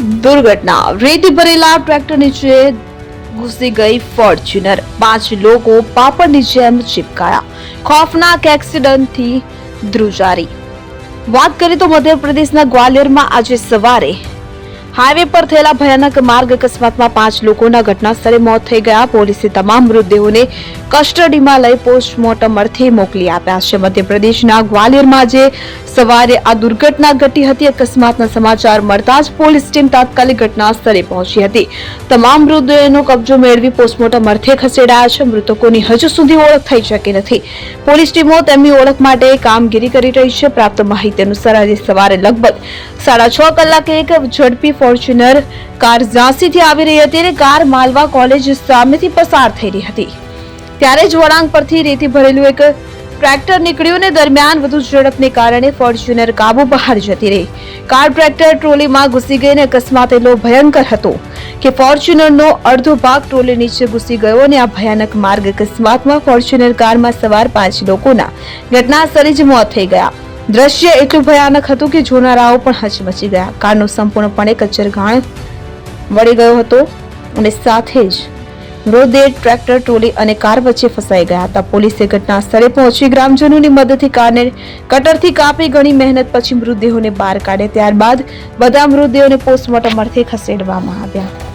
દુર્ઘટના. રેતી ભરેલા ટ્રેક્ટર નીચે ઘૂસી ગઈ ફોર્ચ્યુનર. પાંચ લોકો પાપડની જેમ ચીપકાયા. ખોફનાક એક્સિડન્ટથી ધ્રુજારી. વાત કરીએ તો મધ્યપ્રદેશના ગ્વાલિયરમાં આજે સવારે હાઈવે પર થયેલા ભયાનક માર્ગ અકસ્માતમાં પાંચ લોકોના ઘટનાસ્થળે મોત થઈ ગયા. પોલીસે તમામ મૃતદેહોને કસ્ટડીમાં લઈ પોસ્ટમોર્ટમ અર્થે મોકલી આપ્યા છે. મધ્યપ્રદેશના ગ્વાલિયરમાં આજે સવારે આ દુર્ઘટના ઘટી હતી. અકસ્માતના સમાચાર મળતા જ પોલીસ ટીમ તાત્કાલિક ઘટના સ્થળે પહોંચી હતી. તમામ મૃતદેહોનો કબજો મેળવી પોસ્ટમોર્ટમ અર્થે ખસેડાયા છે. મૃતકોની હજુ સુધી ઓળખ થઈ શકી નથી. પોલીસ ટીમો તેમની ઓળખ માટે કામગીરી કરી રહી છે. પ્રાપ્ત માહિતી અનુસાર આજે સવારે લગભગ સાડા છ કલાકે એક ઝડપી ફોર્ચ્યુનર કાર ઝાંસીથી આવી રહી હતી અને કાર માલવા કોલેજ સામેથી પસાર થઈ રહી હતી. ત્યારે જ વળાંક પરથી રેતી ભરેલું એક ટ્રેક્ટર નીકળ્યું ને દરમિયાન વધુ ઝડપને કારણે ફોર્ચ્યુનર કાબુ બહાર જતી રહી. કાર ટ્રેક્ટર ટ્રોલીમાં ઘૂસી ગઈ અને અકસ્માત એટલો ભયંકર હતો કે ફોર્ચ્યુનરનો અડધો ભાગ ટ્રોલી નીચે ઘૂસી ગયો અને આ ભયાનક માર્ગ અકસ્માતમાં ફોર્ચ્યુનર કારમાં સવાર પાંચ લોકોના ઘટના સ્થળે જ મોત થઈ ગયા. દ્રશ્ય એટલું ભયાનક હતું કે જોનારાઓ પણ હચમચી ગયા. કારનો સંપૂર્ણપણે કચરઘાણ વળી ગયો હતો અને સાથે જ મૃતદેહ ટ્રેક્ટર, ટ્રોલી અને કાર વચ્ચે ફસાઈ ગયા હતા. પોલીસે ઘટના સ્થળે પહોંચી ગ્રામજનોની મદદથી કારને કટરથી કાપી ઘણી મહેનત પછી મૃતદેહોને બહાર કાઢ્યા ત્યારબાદ બધા મૃતદેહોને પોસ્ટમોર્ટમ અર્થે ખસેડવામાં આવ્યા.